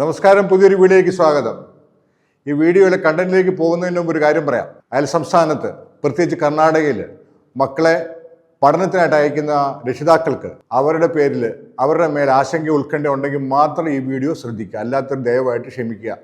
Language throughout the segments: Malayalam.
നമസ്കാരം പുതിയൊരു വീഡിയോയിലേക്ക് സ്വാഗതം. ഈ വീഡിയോയിലെ കണ്ടന്റിലേക്ക് പോകുന്നതിന് മുമ്പ് ഒരു കാര്യം പറയാം. അയൽ സംസ്ഥാനത്ത് പ്രത്യേകിച്ച് കർണാടകയിൽ മക്കളെ പഠനത്തിനായിട്ട് അയക്കുന്ന രക്ഷിതാക്കൾക്ക് അവരുടെ പേരിൽ അവരുടെ മേൽ ആശങ്ക ഉൾക്കണ്ട ഉണ്ടെങ്കിൽ മാത്രം ഈ വീഡിയോ ശ്രദ്ധിക്കുക. അല്ലാത്തവർ ദയവായിട്ട് ക്ഷമിക്കുക.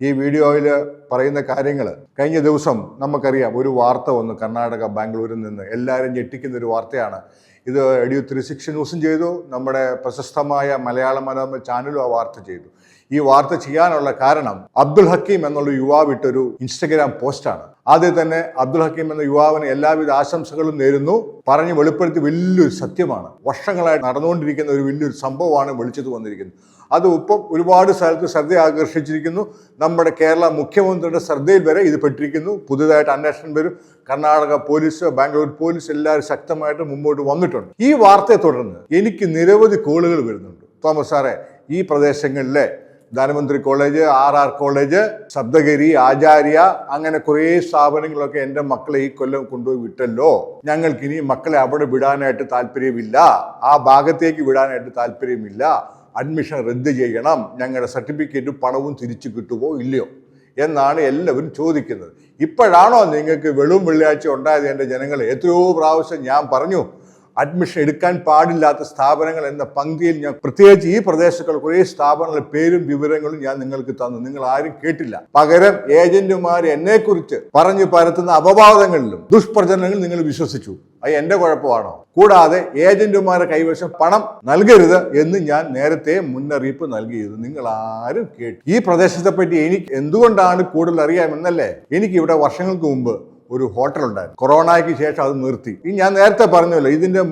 ഈ വീഡിയോയിൽ പറയുന്ന കാര്യങ്ങൾ കഴിഞ്ഞ ദിവസം നമുക്കറിയാം ഒരു വാർത്ത വന്നു കർണാടക ബാംഗ്ലൂരിൽ നിന്ന്. എല്ലാവരും ഞെട്ടിക്കുന്ന ഒരു വാർത്തയാണ്. ഇത് എഡിയു ത്രീ സിക്സ് ന്യൂസും ചെയ്തു. നമ്മുടെ പ്രശസ്തമായ മലയാള മനോരമ ചാനലും ആ വാർത്ത ചെയ്തു. ഈ വാർത്ത ചെയ്യാനുള്ള കാരണം അബ്ദുൽ ഹക്കീം എന്നുള്ള യുവാവ് ഇട്ടൊരു ഇൻസ്റ്റഗ്രാം പോസ്റ്റാണ്. ആദ്യം തന്നെ അബ്ദുൽ ഹക്കീം എന്ന യുവാവിന് എല്ലാവിധ ആശംസകളും നേരുന്നു. പറഞ്ഞ് വെളിപ്പെടുത്തി വലിയൊരു സത്യമാണ്. വർഷങ്ങളായി നടന്നുകൊണ്ടിരിക്കുന്ന ഒരു വലിയൊരു സംഭവമാണ് വെളിച്ചത്ത് വന്നിരിക്കുന്നത്. അത് ഇപ്പം ഒരുപാട് സ്ഥലത്ത് ശ്രദ്ധ ആകർഷിച്ചിരിക്കുന്നു. നമ്മുടെ കേരള മുഖ്യമന്ത്രിയുടെ ശ്രദ്ധയിൽ വരെ ഇത് പെട്ടിരിക്കുന്നു. പുതുതായിട്ട് അന്വേഷണം വരും. കർണാടക പോലീസ് ബാംഗ്ലൂർ പോലീസ് എല്ലാവരും ശക്തമായിട്ട് മുമ്പോട്ട് വന്നിട്ടുണ്ട്. ഈ വാർത്തയെ തുടർന്ന് എനിക്ക് നിരവധി കോളുകൾ വരുന്നുണ്ട്. തോമസ് സാറേ ഈ പ്രദേശങ്ങളിലെ ധനമന്ത്രി college R R college Saptagiri Acharya അങ്ങനെ കുറേ സ്ഥാപനങ്ങളൊക്കെ എന്റെ മക്കളെ ഈ കൊല്ലം കൊണ്ടുപോയി വിട്ടല്ലോ. ഞങ്ങൾക്ക് ഇനി മക്കളെ അവിടെ വിടാനായിട്ട് താല്പര്യമില്ല. ആ ഭാഗത്തേക്ക് വിടാനായിട്ട് താല്പര്യമില്ല. അഡ്മിഷൻ റദ്ദ് ചെയ്യണം. ഞങ്ങളുടെ സർട്ടിഫിക്കറ്റും പണവും തിരിച്ചു കിട്ടുമോ ഇല്ലയോ എന്നാണ് എല്ലാവരും ചോദിക്കുന്നത്. ഇപ്പോഴാണോ നിങ്ങൾക്ക് വെളും വെള്ളിയാഴ്ച ഉണ്ടായത് എന്റെ ജനങ്ങളെ? എത്രയോ പ്രാവശ്യം ഞാൻ പറഞ്ഞു. അഡ്മിഷൻ എടുക്കാൻ പാടില്ലാത്ത സ്ഥാപനങ്ങൾ എന്ന പങ്ക്തിയിൽ ഞാൻ പ്രത്യേകിച്ച് ഈ പ്രദേശത്തുകൾ കുറേ സ്ഥാപനങ്ങളുടെ പേരും വിവരങ്ങളും ഞാൻ നിങ്ങൾക്ക് തന്നു. നിങ്ങൾ ആരും കേട്ടില്ല. പകരം ഏജന്റുമാർ എന്നെക്കുറിച്ച് പറഞ്ഞു പരത്തുന്ന അപവാദങ്ങളിലും ദുഷ്പ്രചരണങ്ങളിൽ നിങ്ങൾ വിശ്വസിച്ചു. അത് എന്റെ കുഴപ്പമാണോ? കൂടാതെ ഏജന്റുമാരുടെ കൈവശം പണം നൽകരുത് എന്ന് ഞാൻ നേരത്തെ മുന്നറിയിപ്പ് നൽകിയത് നിങ്ങൾ ആരും കേട്ടു ഈ പ്രദേശത്തെ പറ്റി എനിക്ക് എന്തുകൊണ്ടാണ് കൂടുതൽ അറിയാമെന്നല്ലേ? എനിക്ക് ഇവിടെ വർഷങ്ങൾക്ക് മുമ്പ് ഒരു ഹോട്ടൽ ഉണ്ടായിരുന്നു. കൊറോണയ്ക്ക് ശേഷം അത് നിർത്തി. ഈ ഞാൻ നേരത്തെ പറഞ്ഞല്ലോ ഇതിന്റെ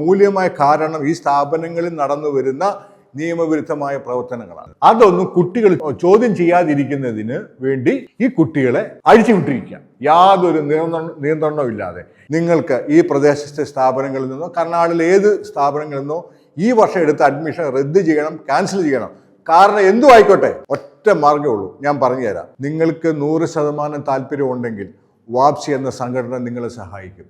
മൂല്യമായ കാരണം ഈ സ്ഥാപനങ്ങളിൽ നടന്നു വരുന്ന നിയമവിരുദ്ധമായ പ്രവർത്തനങ്ങളാണ്. അതൊന്നും കുട്ടികൾ ചോദ്യം ചെയ്യാതിരിക്കുന്നതിന് വേണ്ടി ഈ കുട്ടികളെ അഴിച്ചുവിട്ടിരിക്കുക. യാതൊരു നിയന്ത്രണ നിയന്ത്രണവും ഇല്ലാതെ. നിങ്ങൾക്ക് ഈ പ്രദേശത്തെ സ്ഥാപനങ്ങളിൽ നിന്നോ കർണാടകയിലെ ഏത് സ്ഥാപനങ്ങളിൽ നിന്നോ ഈ വർഷം എടുത്ത അഡ്മിഷൻ റദ്ദ് ചെയ്യണം ക്യാൻസൽ ചെയ്യണം. കാരണം എന്തു ആയിക്കോട്ടെ ഒറ്റ മാർഗമേ ഉള്ളൂ. ഞാൻ പറഞ്ഞുതരാം. നിങ്ങൾക്ക് നൂറ് ശതമാനം താല്പര്യം ഉണ്ടെങ്കിൽ വാപ്സി എന്ന സംഘടന നിങ്ങളെ സഹായിക്കും.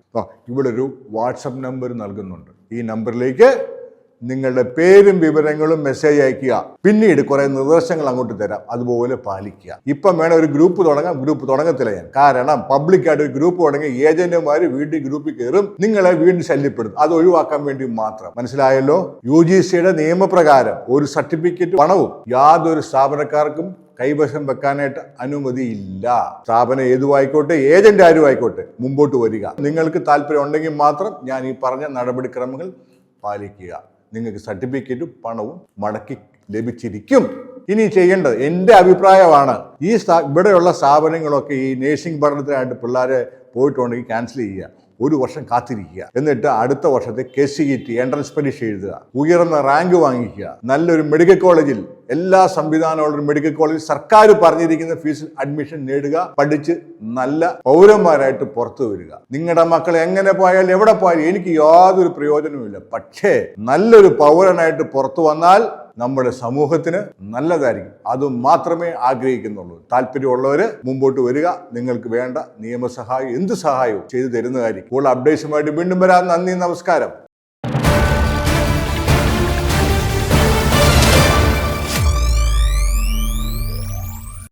ഇവിടെ ഒരു വാട്സപ്പ് നമ്പർ നൽകുന്നുണ്ട്. ഈ നമ്പറിലേക്ക് നിങ്ങളുടെ പേരും വിവരങ്ങളും മെസ്സേജ് അയക്കുക പിന്നീട് കുറെ നിർദ്ദേശങ്ങൾ അങ്ങോട്ട് തരാം. അതുപോലെ പാലിക്കുക. ഇപ്പം വേണം ഒരു ഗ്രൂപ്പ് തുടങ്ങാം. ഗ്രൂപ്പ് തുടങ്ങത്തില്ല ഞാൻ. കാരണം പബ്ലിക്കായിട്ട് ഒരു ഗ്രൂപ്പ് തുടങ്ങി ഏജന്റുമാർ വീണ്ടും ഗ്രൂപ്പിൽ കയറും. നിങ്ങളെ വീണ്ടും ശല്യപ്പെടും. അത് ഒഴിവാക്കാൻ വേണ്ടി മാത്രം. മനസ്സിലായല്ലോ? യു ജി സിയുടെ നിയമപ്രകാരം ഒരു സർട്ടിഫിക്കറ്റ് പണവും യാതൊരു സ്ഥാപനക്കാർക്കും കൈവശം വെക്കാനായിട്ട് അനുമതിയില്ല. സ്ഥാപനം ഏതുമായിക്കോട്ടെ ഏജന്റ് ആരും ആയിക്കോട്ടെ മുമ്പോട്ട് വരിക. നിങ്ങൾക്ക് താല്പര്യം ഉണ്ടെങ്കിൽ മാത്രം ഞാൻ ഈ പറഞ്ഞ നടപടിക്രമങ്ങൾ പാലിക്കുക. നിങ്ങൾക്ക് സർട്ടിഫിക്കറ്റും പണവും മടക്കി ലഭിച്ചിരിക്കും. ഇനി ചെയ്യേണ്ടത് എന്റെ അഭിപ്രായമാണ് ഈ സ്ഥാ ഇവിടെയുള്ള സ്ഥാപനങ്ങളൊക്കെ ഈ നേഴ്സിംഗ് പഠനത്തിനായിട്ട് പിള്ളേരെ പോയിട്ടുണ്ടെങ്കിൽ ക്യാൻസൽ ചെയ്യുക. ഒരു വർഷം കാത്തിരിക്കുക. എന്നിട്ട് അടുത്ത വർഷത്തെ K C E T entrance പരീക്ഷ എഴുതുക. ഉയർന്ന റാങ്ക് വാങ്ങിക്കുക. നല്ലൊരു മെഡിക്കൽ കോളേജിൽ എല്ലാ സംവിധാനമുള്ള മെഡിക്കൽ കോളേജിൽ സർക്കാർ പറഞ്ഞിരിക്കുന്ന ഫീസിൽ അഡ്മിഷൻ നേടുക പഠിച്ച് നല്ല പൗരന്മാരായിട്ട് പുറത്തു വരിക. നിങ്ങളുടെ മക്കൾ എങ്ങനെ പോയാലും എവിടെ പോയാലും എനിക്ക് യാതൊരു പ്രയോജനവുമില്ല. പക്ഷേ നല്ലൊരു പൗരനായിട്ട് പുറത്തു വന്നാൽ നമ്മുടെ സമൂഹത്തിന് നല്ലതായിരിക്കും. അത് മാത്രമേ ആഗ്രഹിക്കുന്നുള്ളൂ. താല്പര്യമുള്ളവർ മുമ്പോട്ട് വരിക. നിങ്ങൾക്ക് വേണ്ട നിയമസഹായം എന്ത് സഹായവും ചെയ്തു തരുന്നതായിരിക്കും. കൂടുതൽ അപ്ഡേഷനുമായിട്ട് വീണ്ടും വരാം. നന്ദി നമസ്കാരം.